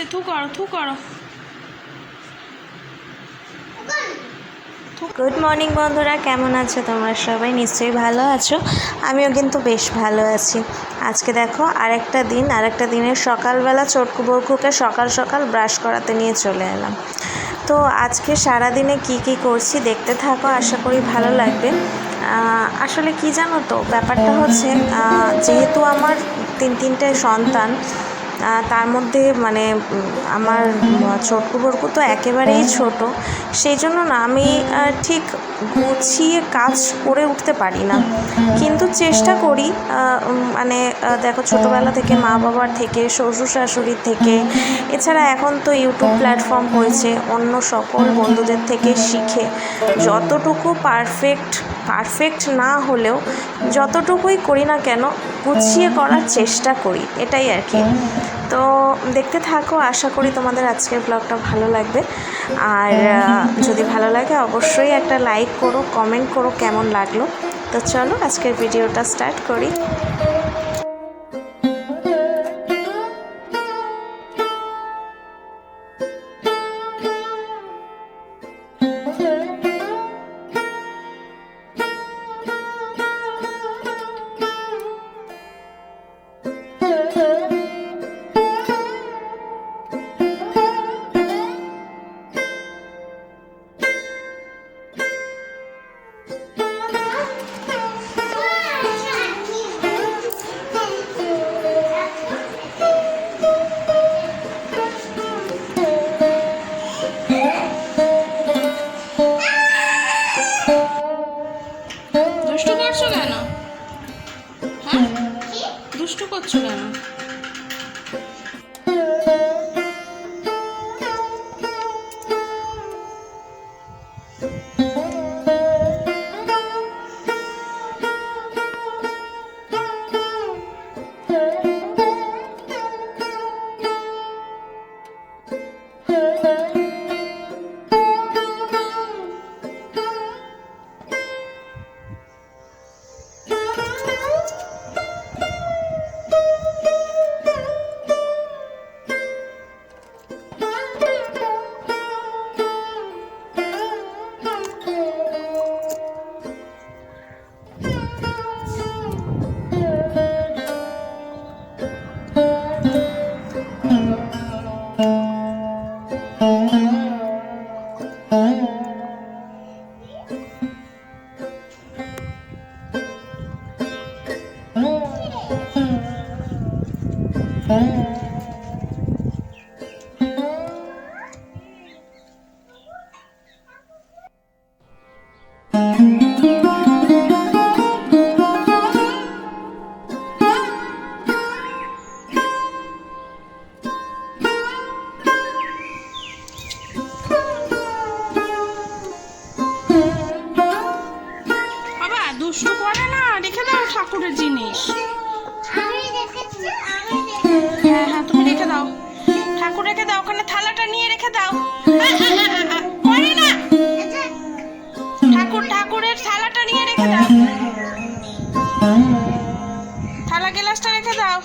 করো থু করো থু করো। গুড মর্নিং বন্ধুরা, কেমন আছো তোমরা সবাই? নিশ্চয়ই ভালো আছো। আমিও কিন্তু বেশ ভালো আছি। আজকে দেখো, আরেকটা দিন, আরেকটা দিনের সকালবেলা চটকু বরকুকে সকাল সকাল ব্রাশ করাতে নিয়ে চলে এলাম। তো আজকে সারা দিনে কি কি করছি দেখতে থাকো, আশা করি ভালো লাগবে। আসলে কি জানো তো, ব্যাপারটা হচ্ছে যেহেতু আমার তিন তিনটে সন্তান তার মধ্যে মানে আমার ছোট্ট বরকু তো একেবারেই ছোট। সেই জন্য না, আমি ঠিক গুছিয়ে কাজ করে উঠতে পারি না। কিন্তু চেষ্টা করি মানে দেখো ছোটোবেলা থেকে মা বাবার থেকে শ্বশুর শাশুড়ির থেকে। এছাড়া এখন তো ইউটিউব প্ল্যাটফর্ম হয়েছে, অন্য সকল বন্ধুদের থেকে শিখে। যতটুকু পারফেক্ট পারফেক্ট না হলেও যতটুকুই করি না কেন, গুছিয়ে করার চেষ্টা করি, এটাই আর কি। তো দেখতে থাকো, আশা করি তোমাদের আজকের ব্লগটা ভালো লাগবে। আর যদি ভালো লাগে অবশ্যই একটা লাইক করো কমেন্ট করো কেমন লাগল। তো চলো আজকের ভিডিওটা স্টার্ট করি। দুষ্টু করছ কেন? দাও জিনিস। হ্যাঁ হ্যাঁ তুমি রেখে দাও। ঠাকুর রেখে দাও ওখানে থালাটা নিয়ে রেখে দাও। করে না। ঠাকুর ঠাকুরের থালাটা নিয়ে রেখে দাও। থালা গেলাসটা রেখে দাও।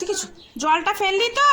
দেখেছ জলটা ফেললি তো?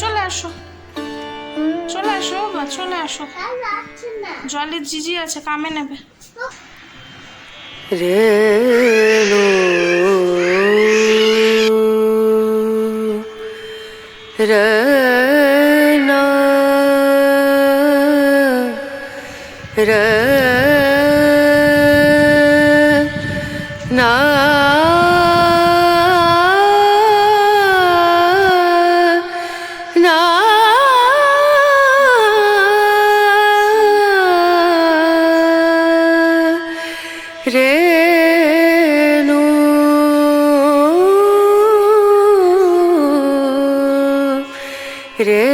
চলে আসো। চলে আসো বাবা চলে আসো। জলের জিজি আছে, কামে নেবে। রেণু রনা রনা না। রে।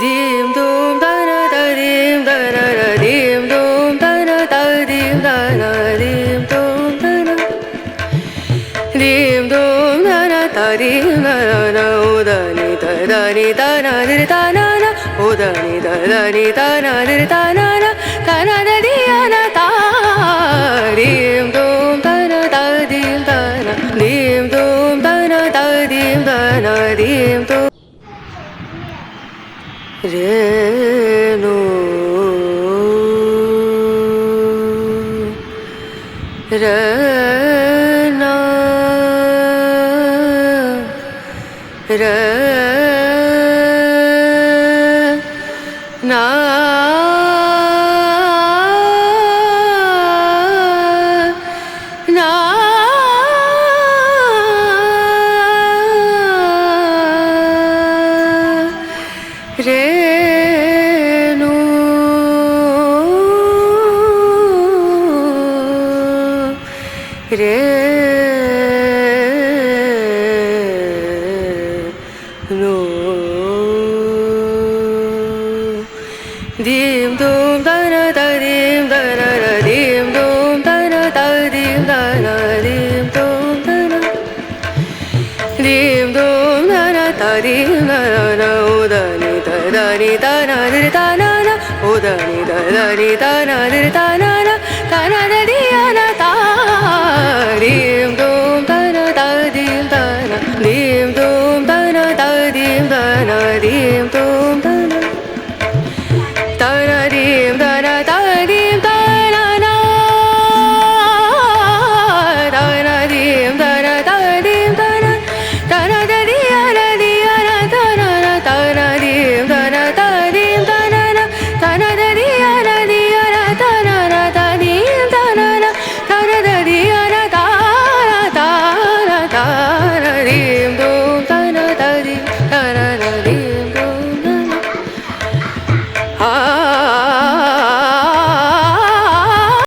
dim dum da na da dim da na na dim dum da na da dim da na dim dum da na dim dum da na da dim da na na o da ni da da ni da na di da na na o da ni da da ni da na di da na na da na da na রনা রে। Rho. দো